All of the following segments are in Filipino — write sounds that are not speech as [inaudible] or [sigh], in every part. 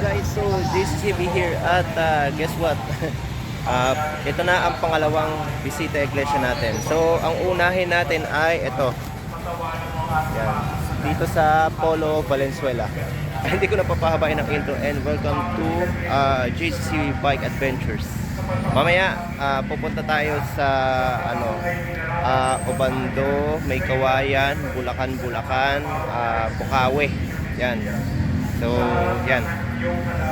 Guys, so this is CB here at uh, guess what? [laughs] uh, ito na ang pangalawang bisita iglesia natin. So ang unahin natin ay ito. Yan. Dito sa Polo, Valenzuela. [laughs] Hindi ko na papahabain ang intro and welcome to uh, JCC Bike Adventures. Mamaya uh, pupunta tayo sa ano uh, Obando, May Kawayan, Bulacan, Bulacan, uh, Bukawi. Yan. So, yan. yung pala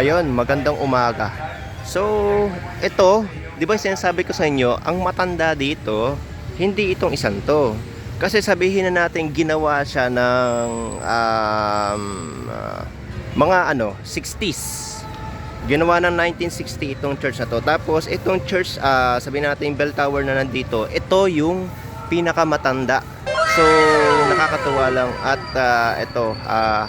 Ayun, magandang umaga. So, ito, di ba sinasabi ko sa inyo, ang matanda dito, hindi itong isang to. Kasi sabihin na natin ginawa siya ng um, ah, mga ano, 60s. Ginawa ng 1960 itong church na to. Tapos itong church, ah, sabihin natin bell tower na nandito, ito yung pinakamatanda. So, nakakatuwa lang at ah, ito, ah,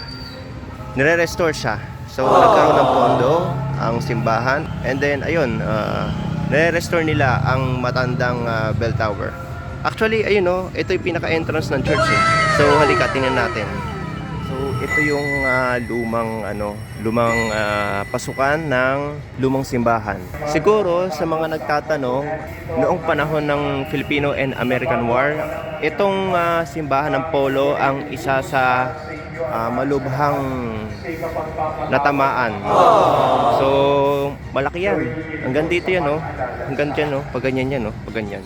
nire-restore siya. So, nagkaroon ng pondo ang simbahan. And then, ayun, uh, nire-restore nila ang matandang ah, bell tower. Actually, ayun no, ito yung pinaka-entrance ng church eh. So, halika, tingnan natin. So, ito yung ah, lumang ano, lumang ah, pasukan ng lumang simbahan. Siguro sa mga nagtatanong, noong panahon ng Filipino and American War, itong ah, simbahan ng Polo ang isa sa ah, malubhang natamaan. So, malaki yan. Hanggang dito yan, no? Hanggang dyan, no? Pag ganyan yan, no? Pag ganyan.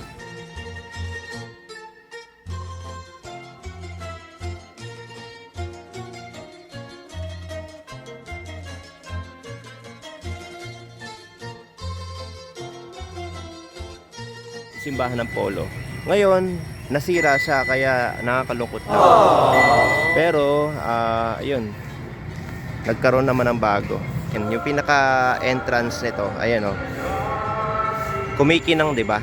simbahan ng Polo. Ngayon, nasira siya kaya nakakalungkot na. Pero, ah, yun, nagkaroon naman ng bago. Yan, yung pinaka-entrance nito, ayan o. Kumikinang, di ba?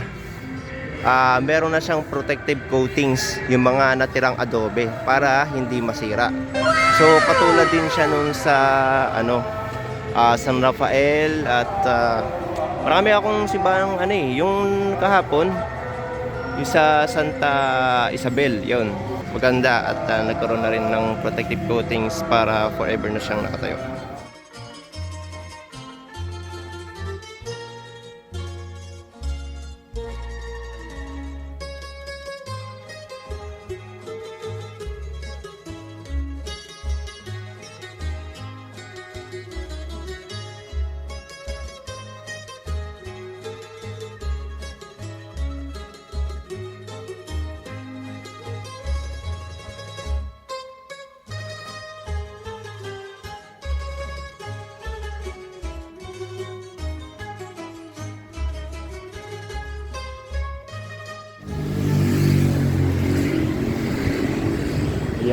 Ah, meron na siyang protective coatings, yung mga natirang adobe, para hindi masira. So, katulad din siya nun sa, ano, ah, San Rafael at ah, marami akong simbahan ano eh, yung kahapon, yung sa Santa Isabel, yon maganda at ah, nagkaroon na rin ng protective coatings para forever na siyang nakatayo.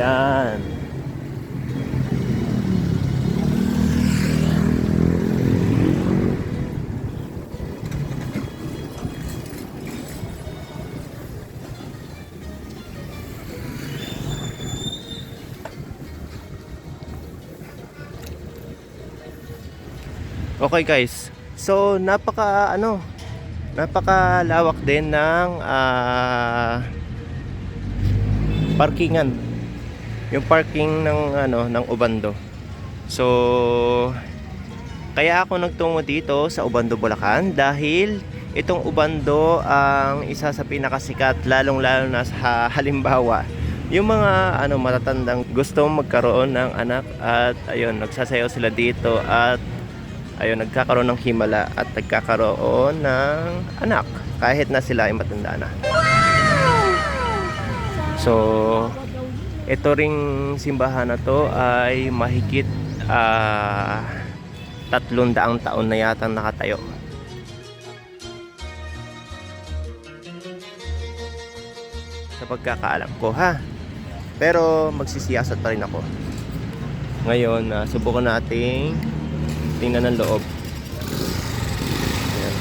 Yan. Okay guys. So napaka ano napaka lawak din ng ah, parkingan yung parking ng ano ng Ubando. So kaya ako nagtungo dito sa Ubando Bulacan dahil itong Ubando ang isa sa pinakasikat lalong-lalo na sa [laughs] halimbawa yung mga ano matatandang gusto magkaroon ng anak at ayun nagsasayaw sila dito at ayun nagkakaroon ng himala at nagkakaroon ng anak kahit na sila ay matanda na. So ito ring simbahan na to ay mahigit ah, tatlong daang taon na yatang nakatayo. Sa pagkakaalam ko ha. Pero magsisiyasat pa rin ako. Ngayon, ah, subukan nating tingnan ng loob. Ayan.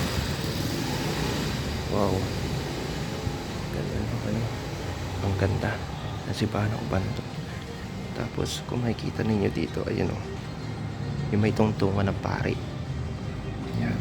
Wow. Ganda ano? Ang ganda. Nasibahan ako ba nito? Tapos, kung makikita ninyo dito, ayun o. Yung may tungtungan ng pari. Yan.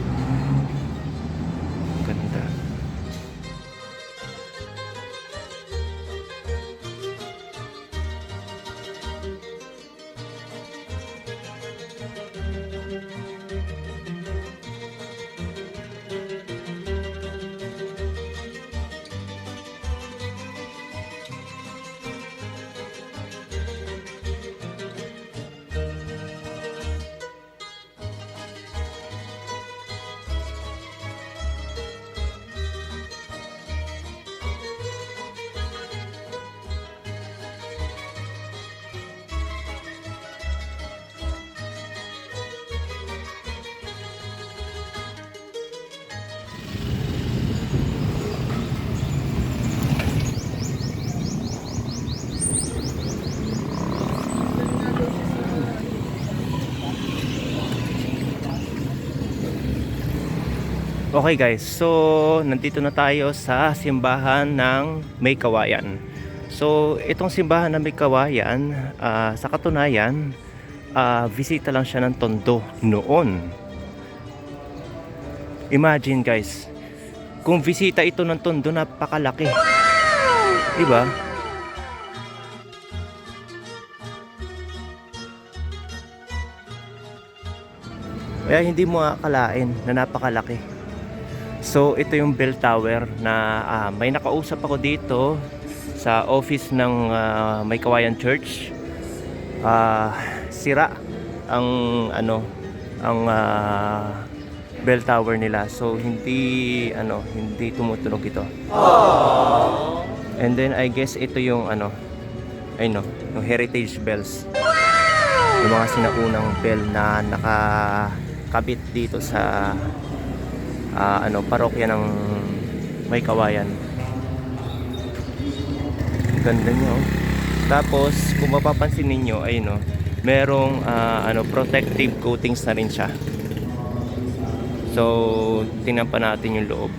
Okay guys, so nandito na tayo sa simbahan ng May Kawayan. So itong simbahan ng May Kawayan, ah, sa katunayan, ah, visita lang siya ng Tondo noon. Imagine guys, kung visita ito ng Tondo, napakalaki. Diba? Kaya hindi mo akalain na napakalaki. So ito yung bell tower na ah, may nakausap ako dito sa office ng ah, May Kawayan Church. Ah, sira ang ano ang ah, bell tower nila. So hindi ano hindi tumutunog ito. And then I guess ito yung ano ay no, yung heritage bells. Yung mga sinaunang bell na nakakabit dito sa ah, ano parokya ng May Kawayan. Ganda niya oh. Tapos kung mapapansin ninyo ay no, merong ah, ano protective coatings na rin siya. So, tingnan pa natin yung loob.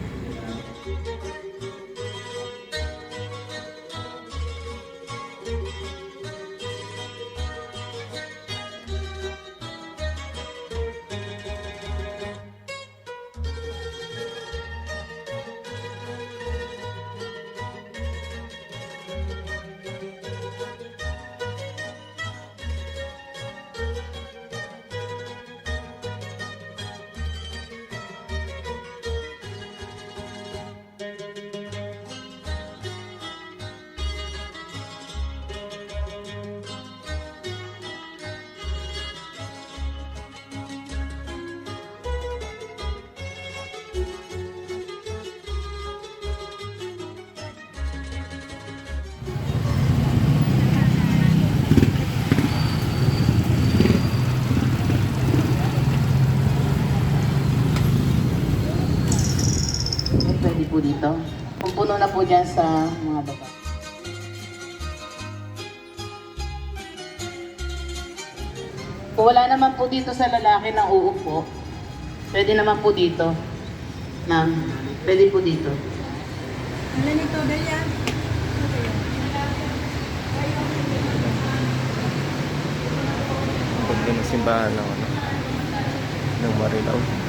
Po dyan sa mga baba. Kung wala naman po dito sa lalaki na uupo, pwede naman po dito. Ma'am, pwede po dito. Ang ganda ng simbahan ng ano ng Marilao.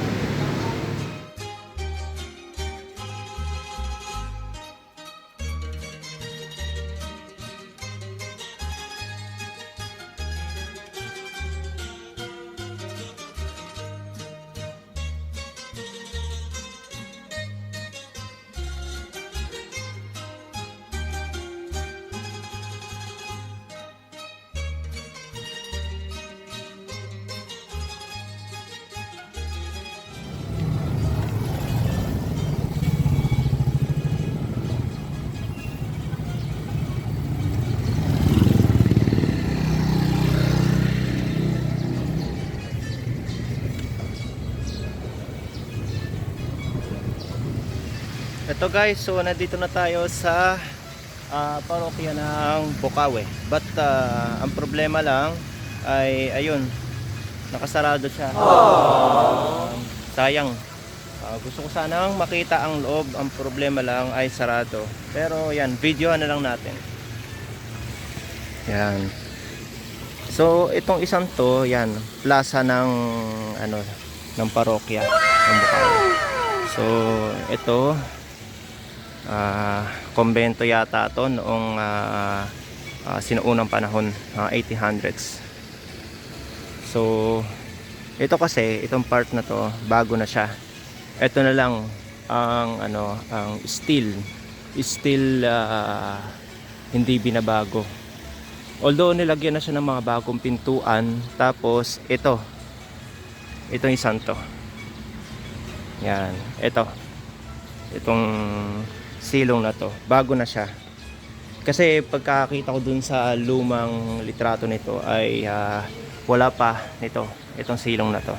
Ito guys, so nandito na tayo sa ah, parokya ng Bukawe. But ah, ang problema lang ay ayun, nakasarado siya. Ah, sayang. Ah, gusto ko sanang makita ang loob. Ang problema lang ay sarado. Pero yan, video na lang natin. Yan. So, itong isang to, yan, plaza ng ano ng parokya ng Bukawi. So, ito ah kumbento yata to noong ah, ah, sinuunang panahon, ah, 1800s. So, ito kasi, itong part na to, bago na siya. Ito na lang ang ano, ang steel. Steel ah, hindi binabago. Although nilagyan na siya ng mga bagong pintuan, tapos ito. Itong isang to. Yan, ito. Itong silong na to, bago na siya. Kasi pagkakita ko dun sa lumang litrato nito ay ah, wala pa nito, itong silong na to.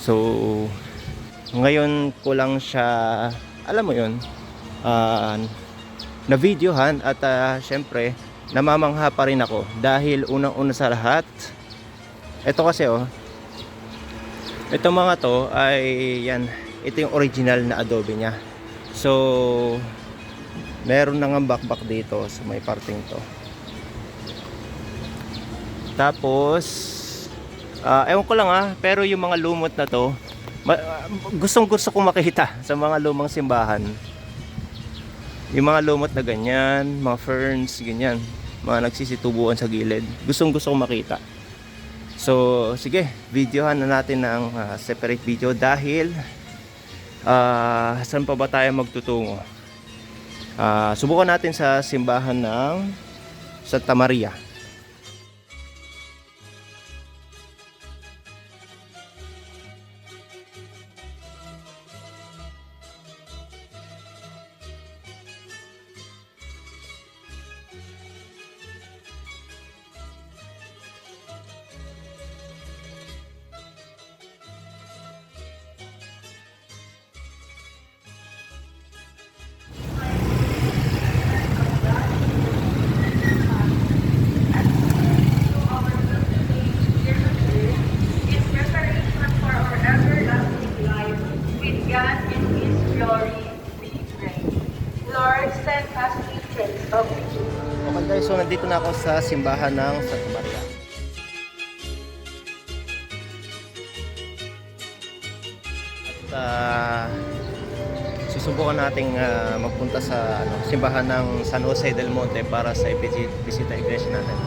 So, ngayon ko lang siya, alam mo yun, ah, na videohan at ah, syempre, namamangha pa rin ako dahil unang-una sa lahat, ito kasi oh, ito mga to ay yan, ito yung original na adobe niya. So, meron na nga bakbak dito sa may parting to. Tapos, ah, ewan ko lang ah, pero yung mga lumot na to, gustong gusto kong makita [laughs] sa mga lumang simbahan. Yung mga lumot na ganyan, mga ferns, ganyan, mga nagsisitubuan sa gilid. Gustong gusto kong makita. So, sige, videohan na natin ng ah, separate video dahil ah, saan pa ba tayo magtutungo? Ah, subukan natin sa simbahan ng Santa Maria. Nandito na ako sa simbahan ng Santa Maria. At ah, susubukan nating ah, magpunta sa ano, simbahan ng San Jose del Monte para sa bisita iglesia natin.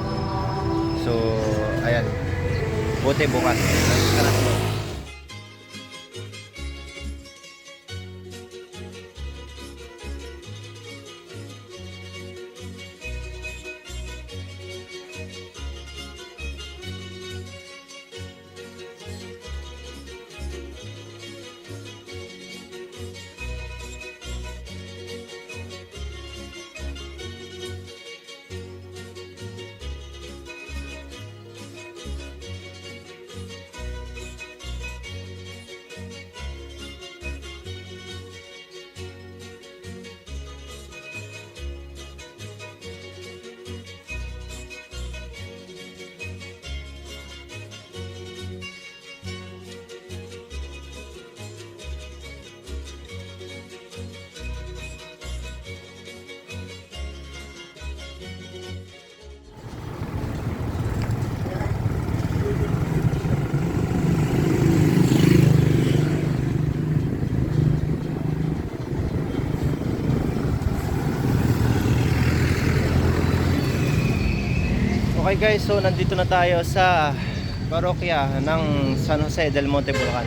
So, ayan. Buti bukas. Alas mo. Okay guys, so nandito na tayo sa parokya ng San Jose del Monte Bulacan.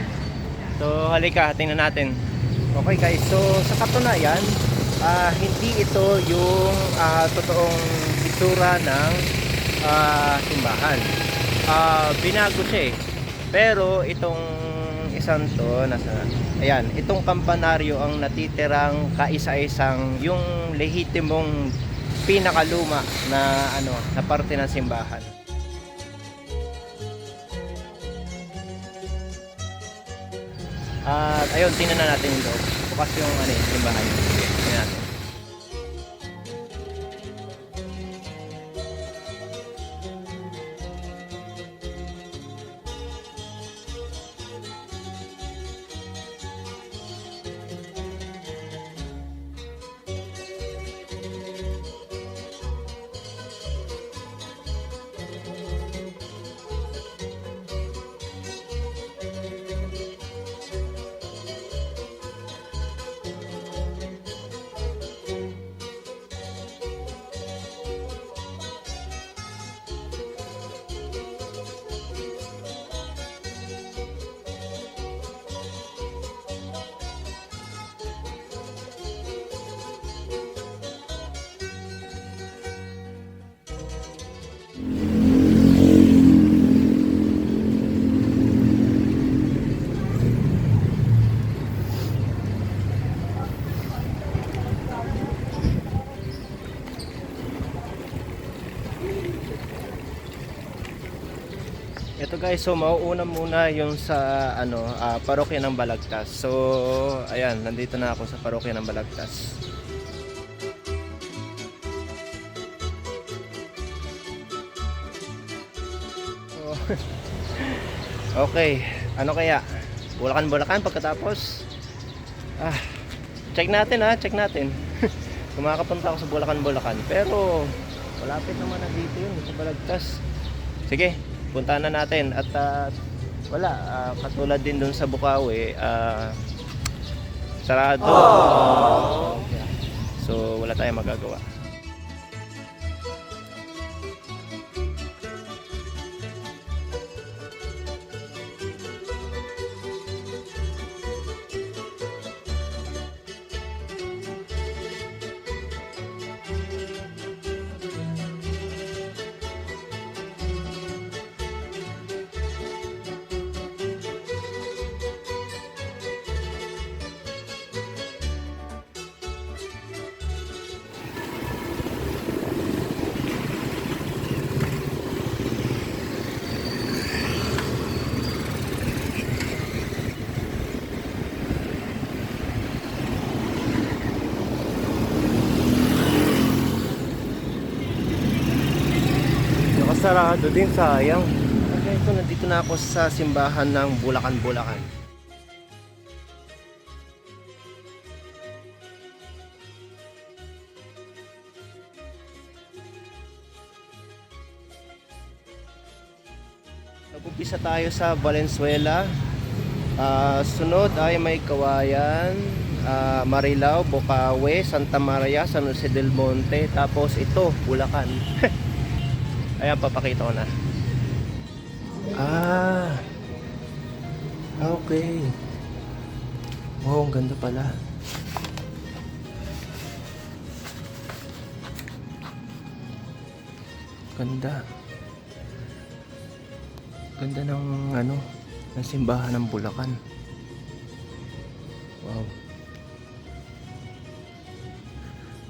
So halika, tingnan natin. Okay guys, so sa katunayan, ah, hindi ito yung ah, totoong itsura ng ah, simbahan. Ah, binago siya eh. Pero itong isang to, nasa, ayan, itong kampanaryo ang natitirang kaisa-isang yung lehitimong pinakaluma na ano na parte ng simbahan. At ayun, tingnan na natin yung loob. Bukas yung ano, simbahan. Tingnan natin. Guys, so mauuna muna yung sa ano, ah, parokya ng Balagtas. So, ayan, nandito na ako sa parokya ng Balagtas. So, [laughs] okay, ano kaya? Bulakan-bulakan pagkatapos? Ah, check natin ha, check natin. [laughs] Kung makakapunta ako sa Bulacan-Bulacan. Pero, malapit naman na dito yun, sa Balagtas. Sige, puntahan na natin. At ah, wala ah, katulad din dun sa Bukawi ah, sarado. So wala tayong magagawa nakasarado din sayang okay, ito nandito na ako sa simbahan ng Bulacan Bulacan Nag-umpisa tayo sa Valenzuela. Ah, sunod ay may Kawayan, ah, Marilao, Bocaue, Santa Maria, San Jose del Monte, tapos ito, Bulacan. [laughs] Ayan, papakita ko na. Ah. Okay. Wow, ang ganda pala. Ganda. Ganda ng ano, ng simbahan ng Bulacan. Wow.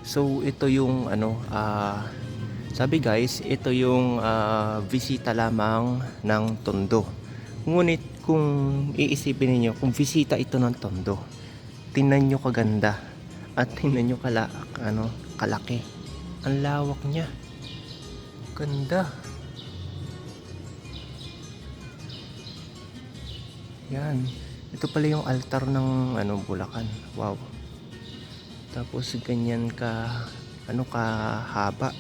So ito yung ano ah sabi guys, ito yung ah, bisita lamang ng Tondo. Ngunit kung iisipin niyo kung bisita ito ng Tondo, tingnan niyo kaganda at tingnan niyo kala ano, kalaki. Ang lawak niya. Ganda. Yan. Ito pala yung altar ng ano Bulacan. Wow. Tapos ganyan ka ano kahaba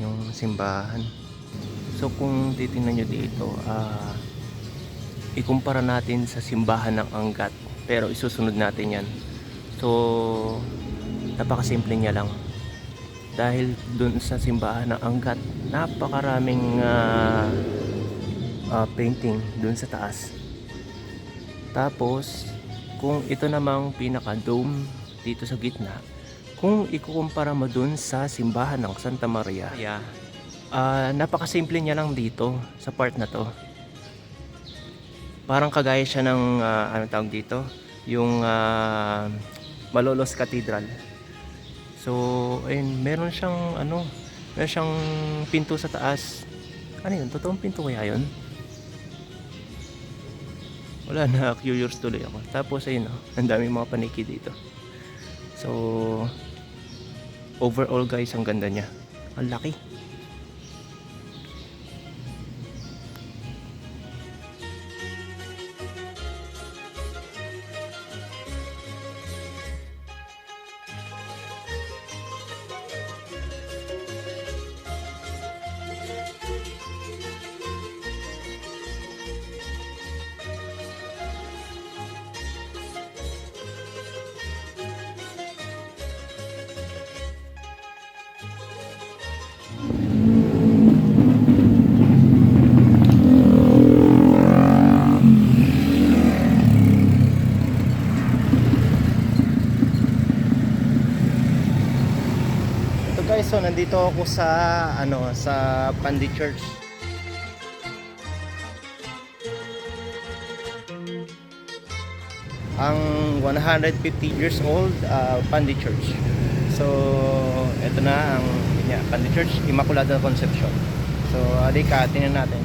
yung simbahan. So kung titingnan nyo dito, ah ikumpara natin sa simbahan ng Angat. Pero isusunod natin yan. So napakasimple niya lang. Dahil dun sa simbahan ng Angat, napakaraming ah, ah, painting dun sa taas. Tapos, kung ito namang pinaka-dome dito sa gitna, kung ikukumpara mo dun sa simbahan ng Santa Maria, yeah, ah, napakasimple niya lang dito sa part na to. Parang kagaya siya ng, ah, ano tawag dito, yung ah, Malolos Cathedral. So, ayun, meron siyang, ano, meron siyang pinto sa taas. Ano yun? Totoong pinto kaya yun? Wala na, curious tuloy ako. Tapos ayun oh, ang daming mga paniki dito. So, overall guys, ang ganda niya. Ang laki. So nandito ako sa ano sa Pandi Church. Ang 150 years old uh, Pandi Church. So, ito na ang yeah, Pandi Church Immaculada Concepcion. So, alika, tingnan natin